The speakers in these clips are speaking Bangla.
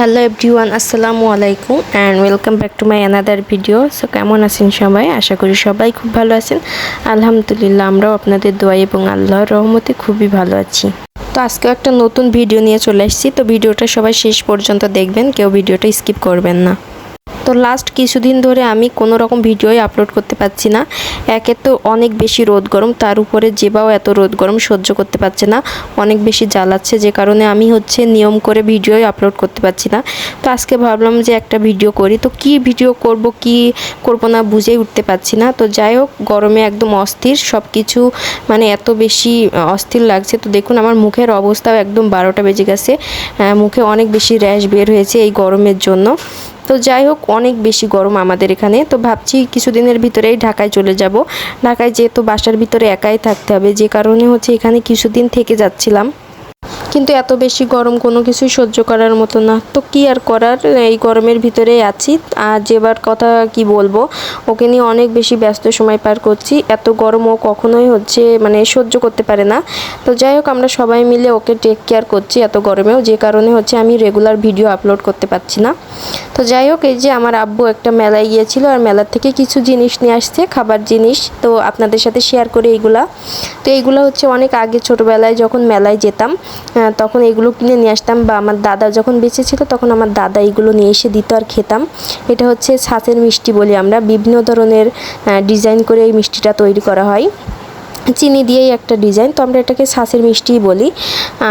হ্যালো এভরিওয়ান, আসসালামু আলাইকুম and welcome back to my another video. So কেমন আছেন সবাই? আশা করি সবাই খুব ভালো আছেন। আলহামদুলিল্লাহ, আমরাও আপনাদের দোয়া এবং আল্লাহর রহমতে খুবই ভালো আছি। তো আজকে একটা নতুন ভিডিও নিয়ে চলে আসছি তো ভিডিওটা সবাই শেষ পর্যন্ত দেখবেন, কেউ ভিডিওটা স্কিপ করবেন না। তো লাস্ট কিছুদিন ধরে আমি কোনো রকম ভিডিওই আপলোড করতে পারছি না। একে তো অনেক বেশি রোদ গরম, তার উপরে যেবাও এত রোদ গরম সহ্য করতে পারছে না। অনেক বেশি জ্বালাচ্ছে, যে কারণে আমি হচ্ছে নিয়ম করে ভিডিওই আপলোড করতে পারছি না। তো আজকে ভাবলাম যে একটা ভিডিও করি। তো কি ভিডিও করব, কি করব না বুঝেই উঠতে পারছি না। তো যাই হোক, গরমে একদম অস্থির সব কিছু মানে এত বেশি অস্থির লাগছে। তো দেখুন, আমার মুখের অবস্থাও একদম বারোটা বেজে গেছে। মুখে অনেক বেশি র্যাশ বের হয়েছে এই গরমের জন্য। তো যাই হোক, অনেক বেশি গরম আমাদের এখানে। তো ভাবছি কিছুদিনের ভিতরেই ঢাকায় চলে যাব। ঢাকায় যেহেতু বাসার ভিতরে একাই থাকতে হবে, যে কারণে হচ্ছে এখানে কিছুদিন থেকে যাচ্ছিলাম। কিন্তু এত বেশি গরম কোনো কিছুই সহ্য করার মতো না। তো কি আর করার? এই গরমের ভিতরে আছি। আর যেবার কথা কি বলব, ওকে নিয়ে অনেক বেশি ব্যস্ত সময় পার করছি। এত গরম ও কখনোই হচ্ছে মানে সহ্য করতে পারে না। তো যাই হোক, আমরা সবাই মিলে ওকে টেক কেয়ার করছি এত গরমেও। যে কারণে হচ্ছে আমি রেগুলার ভিডিও আপলোড করতে পারছি না। তো যাই হোক, এই যে আমার আব্বু একটা মেলায় গিয়েছিল। আর মেলার থেকে কিছু জিনিস নিয়ে আসছে, খাবার জিনিস। তো আপনাদের সাথে শেয়ার করে এইগুলা। তো এইগুলো হচ্ছে অনেক আগে ছোটোবেলায় যখন মেলায় যেতাম তখন এগুলো কিনে নিয়ে আসতাম বা আমার দাদা যখন বেঁচে ছিল তখন আমার দাদা এগুলো নিয়ে এসে দিত আর খেতাম। এটা হচ্ছে ছাঁচের মিষ্টি বলি আমরা। বিভিন্ন ধরনের ডিজাইন করে এই মিষ্টিটা তৈরি করা হয়। চিনি দিয়েই একটা ডিজাইন। তো আমরা এটাকে ছাঁচের মিষ্টিই বলি।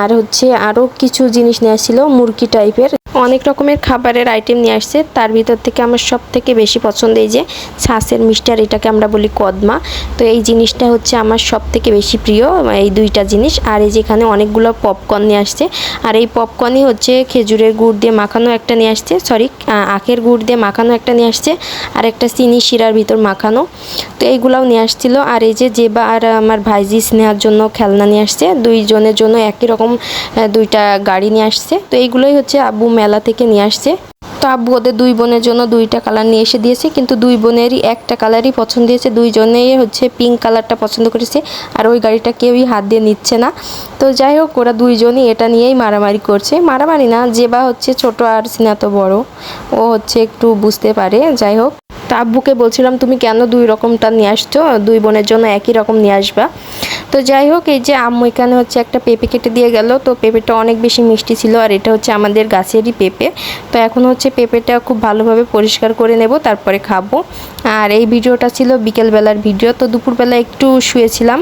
আর হচ্ছে আরও কিছু জিনিস নিয়ে আসছিল, মুরগি টাইপের অনেক রকমের খাবারের আইটেম নিয়ে আসছে। তার ভিতর থেকে আমার সব থেকে বেশি পছন্দ এই যে ছাঁচের মিষ্টি আর এটাকে আমরা বলি কদমা। তো এই জিনিসটা হচ্ছে আমার সব থেকে বেশি প্রিয়, এই দুইটা জিনিস। আর এই যেখানে অনেকগুলো পপকর্ন নিয়ে আসছে। আর এই পপকর্নই হচ্ছে খেজুরের গুড় দিয়ে মাখানো একটা নিয়ে আসছে। সরি আখের গুড় দিয়ে মাখানো একটা নিয়ে আসছে। আর একটা চিনি শিরার ভিতর মাখানো। তো এইগুলাও নিয়ে আসছিল। আর এই যে জেবা আর আমার ভাইজি স্নেহার জন্য খেলনা নিয়ে আসছে। দুইজনের জন্য একই রকম দুইটা গাড়ি নিয়ে আসছে। তো এইগুলোই হচ্ছে আব্বু মেলা থেকে নিয়ে আসছে। তো আব্বু ওদের দুই বোনের জন্য দুইটা কালার নিয়ে এসে দিয়েছে, কিন্তু দুই বোনেরই একটা কালারই পছন্দ হয়েছে। দুইজনেই হচ্ছে পিঙ্ক কালারটা পছন্দ করেছে, আর ওই গাড়িটা কেউই হাত দিয়ে নিচ্ছে না। তো যাই হোক, ওরা দুইজনই এটা নিয়েই মারামারি করছে। মারামারি না, যে বা হচ্ছে ছোট আর সিনা তো বড়। ও হচ্ছে একটু বুঝতে পারে, যাই হোক। তা আব্বুকে বলছিলাম, তুমি কেন দুই রকমটা নিয়ে আসছো? দুই বোনের জন্য একই রকম নিয়ে আসবা। তো যাই হোক, এই যে আম্মু এখানে হচ্ছে একটা পেঁপে কেটে দিয়ে গেল। তো পেঁপেটা অনেক বেশি মিষ্টি ছিল আর এটা হচ্ছে আমাদের গাছেরই পেঁপে। তো এখন হচ্ছে পেঁপেটা খুব ভালোভাবে পরিষ্কার করে নেব, তারপরে খাব। আর এই ভিডিওটা ছিল বিকেলবেলার ভিডিও, তো দুপুরবেলা একটু শুয়েছিলাম।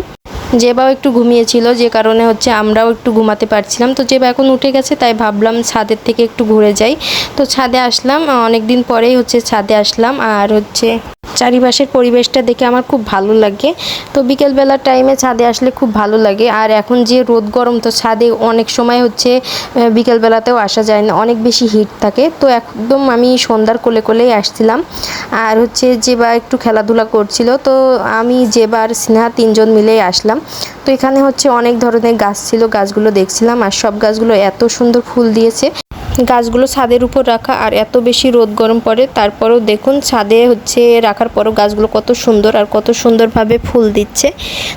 জেবাও একটু ঘুমিয়েছিল, যে কারণে হচ্ছে আমরাও একটু ঘুমাতে পারছিলাম। তো জেবা এখন উঠে গেছে, তাই ভাবলাম ছাদের থেকে একটু ঘুরে যাই। তো ছাদে আসলাম অনেক দিন পরেই হচ্ছে ছাদে আসলাম। আর হচ্ছে চারিপাশের পরিবেশটা দেখে আমার খুব ভালো লাগে। তো বিকেলবেলার টাইমে ছাদে আসলে খুব ভালো লাগে। আর এখন যে রোদ গরম, তো ছাদে অনেক সময় হচ্ছে বিকেলবেলাতেও আসা যায় না। অনেক বেশি হিট থাকে। তো একদম আমি সন্ধ্যার কোলে কোলেই আসছিলাম। আর হচ্ছে যেবা একটু খেলাধুলা করছিল, তো আমি যেবা আর স্নেহা তিনজন মিলেই আসলাম। তো এখানে হচ্ছে অনেক ধরনের গাছ ছিল, গাছগুলো দেখছিলাম। আর সব গাছগুলো এত সুন্দর ফুল দিয়েছে। গাছগুলো ছাদের উপর রাখা আর এত বেশি রোদ গরম পড়ে, তারপরেও দেখুন ছাদে হচ্ছে রাখার পরও গাছগুলো কত সুন্দর আর কত সুন্দরভাবে ফুল দিচ্ছে।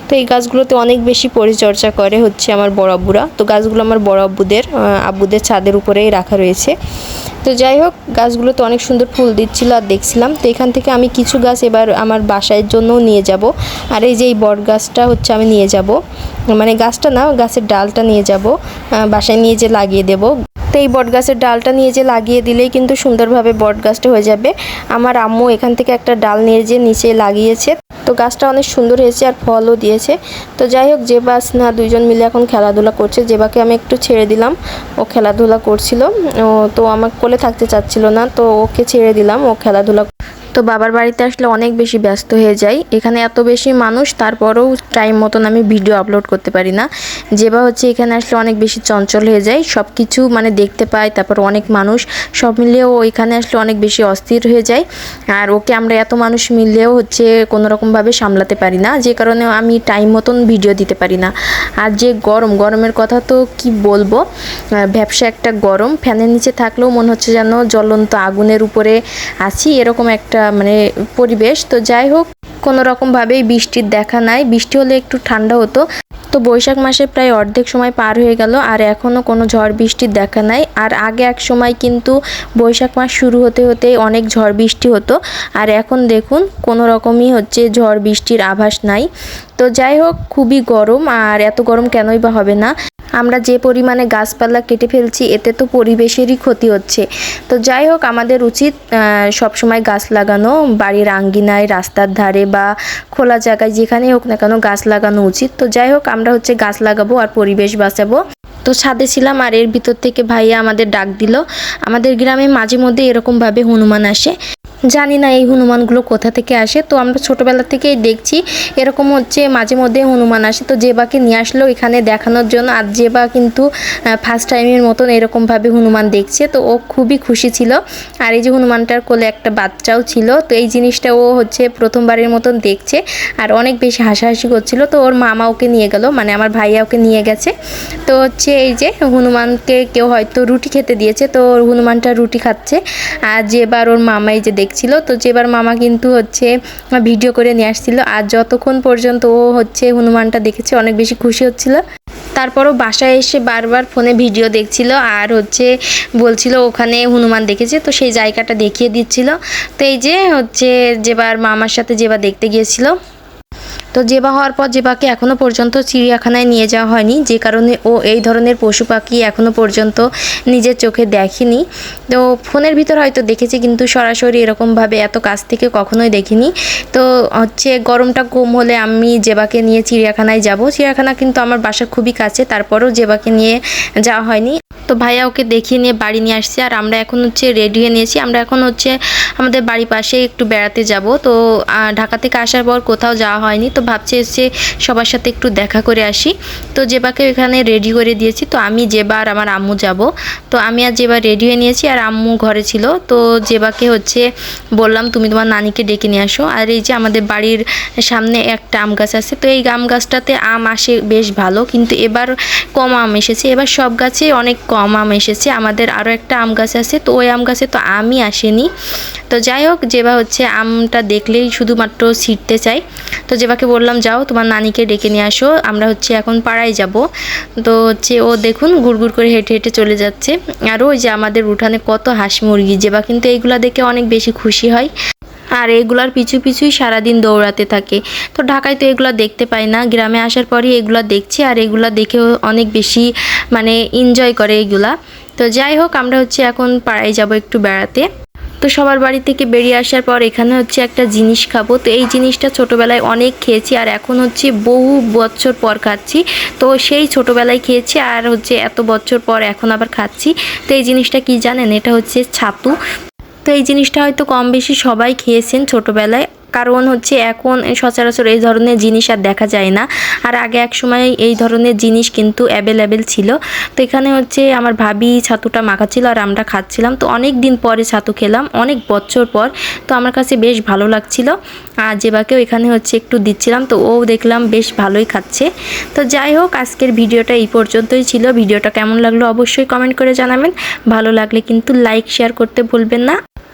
তো এই গাছগুলোতে অনেক বেশি পরিচর্যা করে হচ্ছে আমার বড় আব্বুরা। তো গাছগুলো আমার বড় আব্বুদের আব্বুদের ছাদের উপরেই রাখা রয়েছে। তো যাই হোক, গাছগুলোতে অনেক সুন্দর ফুল দিচ্ছিল আর দেখছিলাম। তো এখান থেকে আমি কিছু গাছ এবার আমার বাসায় জন্যও নিয়ে যাব। আর এই যে এই বট গাছটা হচ্ছে আমি নিয়ে যাব। মানে গাছটা না, গাছের ডালটা নিয়ে যাব। বাসায় নিয়ে যে লাগিয়ে দেবো। এই বট গাছের ডালটা নিয়ে যে লাগিয়ে দিলেই কিন্তু সুন্দরভাবে বট গাছটা হয়ে যাবে। আমার আম্মু এখান থেকে একটা ডাল নিয়ে যে নিচে লাগিয়েছে। তো গাছটা অনেক সুন্দর হয়েছে আর ফলও দিয়েছে। তো যাই হোক বাস না দুজন মিলে এখন খেলাধুলা করছে। জেবাকে আমি একটু ছেড়ে দিলাম। ও খেলাধুলা করছিল। তো আমার কোলে থাকতে চাচ্ছিল না, তো ওকে ছেড়ে দিলাম। ও খেলাধুলা তো বাবার বাড়িতে আসলে অনেক বেশি ব্যস্ত হয়ে যাই এখানে এত বেশি মানুষ, তারপরেও টাইম মতন আমি ভিডিও আপলোড করতে পারি না। যেবা হচ্ছে এখানে আসলে অনেক বেশি চঞ্চল হয়ে যায়। সব কিছু মানে দেখতে পাই তারপর অনেক মানুষ। সব মিলিয়েও এখানে আসলে অনেক বেশি অস্থির হয়ে যায়। আর ওকে আমরা এত মানুষ মিললেও হচ্ছে কোনো রকমভাবে সামলাতে পারি না। যে কারণে আমি টাইম মতন ভিডিও দিতে পারি না। আর যে গরম, গরমের কথা তো কি বলব? ব্যবসা একটা গরম। ফ্যানের নিচে থাকলেও মনে হচ্ছে যেন জ্বলন্ত আগুনের উপরে আছি। এরকম একটা মানে পরিবেশ। তো যাই হোক, কোনো রকমভাবেই বৃষ্টির দেখা নাই। বৃষ্টি হলে একটু ঠান্ডা হতো। তো বৈশাখ মাসে প্রায় অর্ধেক সময় পার হয়ে গেল আর এখনও কোনো ঝড় বৃষ্টির দেখা নাই। আর আগে এক সময় কিন্তু বৈশাখ মাস শুরু হতে হতে অনেক ঝড় বৃষ্টি হতো। আর এখন দেখুন, কোনো রকমই হচ্ছে ঝড় বৃষ্টির আভাস নাই। তো যাই হোক, খুবই গরম। আর এত গরম কেনই বা হবে না। আমরা যে পরিমাণে গাছপালা কেটে ফেলছি, এতে তো পরিবেশেরই ক্ষতি হচ্ছে। তো যাই হোক, আমাদের উচিত সবসময় গাছ লাগানো, বাড়ির আঙ্গিনায়, রাস্তার ধারে বা খোলা জায়গায় যেখানেই হোক না কেন গাছ লাগানো উচিত। তো যাই হোক, আমরা হচ্ছে গাছ লাগাবো আর পরিবেশ বাঁচাবো। তো ছাদে ছিলাম আর এর ভিতর থেকে ভাইয়া আমাদের ডাক দিল। আমাদের গ্রামে মাঝে মধ্যে এরকমভাবে হনুমান আসে। জানি না এই হনুমানগুলো কোথা থেকে আসে। তো আমরা ছোটোবেলা থেকেই দেখছি, এরকম হচ্ছে মাঝে মধ্যে হনুমান আসে। তো জেবাকে নিয়ে আসলো এখানে দেখানোর জন্য, আর জেবা কিন্তু ফার্স্ট টাইমের মতন এরকমভাবে হনুমান দেখছে। তো ও খুবই খুশি ছিল। আর এই যে হনুমানটার কোলে একটা বাচ্চাও ছিল। তো এই জিনিসটা ও হচ্ছে প্রথমবারের মতন দেখছে। আর অনেক বেশি হাসাহাসি করছিল। তো ওর মামা ওকে নিয়ে গেল। মানে আমার ভাইয়া ওকে নিয়ে গেছে। তো হচ্ছে এই যে হনুমানকে কেউ হয়তো রুটি খেতে দিয়েছে। তো হনুমানটা রুটি খাচ্ছে। আর যেবার ওর মামাই যে দেখছিল। তো যেবার মামা কিন্তু হচ্ছে ভিডিও করে নিয়ে আসছিল। আর যতক্ষণ পর্যন্ত ও হচ্ছে হনুমানটা দেখেছে, অনেক বেশি খুশি হচ্ছিল। তারপরও বাসায় এসে বারবার ফোনে ভিডিও দেখছিল আর হচ্ছে বলছিল ওখানে হনুমান দেখেছে। তো সেই জায়গাটা দেখিয়ে দিচ্ছিল। তো এই যে হচ্ছে, যেবার মামার সাথে যেবার দেখতে গিয়েছিল তো জেবা হওয়ার পর জেবাকে এখনও পর্যন্ত চিড়িয়াখানায় নিয়ে যাওয়া হয়নি। যে কারণে ও এই ধরনের পশু পাখি এখনও পর্যন্ত নিজের চোখে দেখেনি। তো ফোনের ভিতর হয়তো দেখেছি, কিন্তু সরাসরি এরকমভাবে এত কাছ থেকে কখনোই দেখিনি। তো হচ্ছে গরমটা কম হলে আমি জেবাকে নিয়ে চিড়িয়াখানায় যাব। চিড়িয়াখানা কিন্তু আমার বাসা খুবই কাছে, তারপরেও জেবাকে নিয়ে যাওয়া হয়নি। তো ভাইয়া ওকে দেখিয়ে নিয়ে বাড়ি নিয়ে আসছে। আর আমরা এখন হচ্ছে রেডি হয়ে নিয়েছি। আমরা এখন হচ্ছে আমাদের বাড়ির পাশে একটু বেড়াতে যাব। তো ঢাকা থেকে আসার পর কোথাও যাওয়া হয়নি। তো ভাবছি এসে সবার সাথে একটু দেখা করে আসি। তো জেবাকে এখানে রেডি করে দিয়েছি। তো আমি জেবা আর আমার আম্মু যাব। তো আমি আর জেবা রেডি হয়ে নিয়েছি আর আম্মু ঘরে ছিল। তো জেবাকে হচ্ছে বললাম, তুমি তোমার নানিকে ডেকে নিয়ে আসো। আর এই যে আমাদের বাড়ির সামনে একটা আম গাছ আছে। তো এই আম গাছটাতে আম আসে বেশ ভালো। কিন্তু এবার কম আম এসেছে। এবার সব গাছে অনেক কম আম এসেছে। আমাদের আরও একটা আম গাছ আছে। তো ওই আম গাছে তো আমই আসেনি। তো যাই হোক যেবা হচ্ছে আমটা দেখলেই শুধুমাত্র ছিটতে চাই তো যেবাকে বললাম, যাও, তোমার নানিকে ডেকে নিয়ে আসো, আমরা হচ্ছে এখন পাড়ায় যাব। তো হচ্ছে ও দেখুন, গুড়গুড় করে হেঁটে হেঁটে চলে যাচ্ছে। আর ওই যে আমাদের উঠানে কত হাঁস মুরগি যেবা কিন্তু এইগুলা দেখে অনেক বেশি খুশি হয়। আর এগুলার পিছু পিছুই সারাদিন দৌড়াতে থাকে। তো ঢাকায় তো এগুলো দেখতে পাই না। গ্রামে আসার পরই এগুলো দেখছি, আর এগুলো দেখেও অনেক বেশি মানে এনজয় করে এগুলা। তো যাই হোক, আমরা হচ্ছে এখন পাড়ায় যাব একটু বেড়াতে। তো সবার বাড়ি থেকে বেরিয়ে আসার পর এখানে হচ্ছে একটা জিনিস খাব। তো এই জিনিসটা ছোটোবেলায় অনেক খেয়েছি আর এখন হচ্ছে বহু বছর পর খাচ্ছি। তো সেই ছোটোবেলায় খেয়েছি আর হচ্ছে এত বছর পর এখন আবার খাচ্ছি। তো এই জিনিসটা কি জানেন? এটা হচ্ছে ছাতু। তো এই জিনিসটা হয়তো কম বেশি সবাই খেয়েছেন ছোটোবেলায়। কারণ হচ্ছে এখন সচরাচর এই ধরনের জিনিস আর দেখা যায় না। আর আগে এক সময় এই ধরনের জিনিস কিন্তু অ্যাভেলেবেল ছিল। তো এখানে হচ্ছে আমার ভাবি ছাতুটা মাখাচ্ছিল আর আমরা খাচ্ছিলাম। তো অনেক দিন পরে ছাতু খেলাম, অনেক বছর পর। তো আমার কাছে বেশ ভালো লাগছিল। আর যেবাকেও এখানে হচ্ছে একটু দিচ্ছিলাম, তো ও দেখলাম বেশ ভালোই খাচ্ছে। তো যাই হোক, আজকের ভিডিওটা এই পর্যন্তই ছিল। ভিডিওটা কেমন লাগল অবশ্যই কমেন্ট করে জানাবেন। ভালো লাগলে কিন্তু লাইক শেয়ার করতে ভুলবেন না।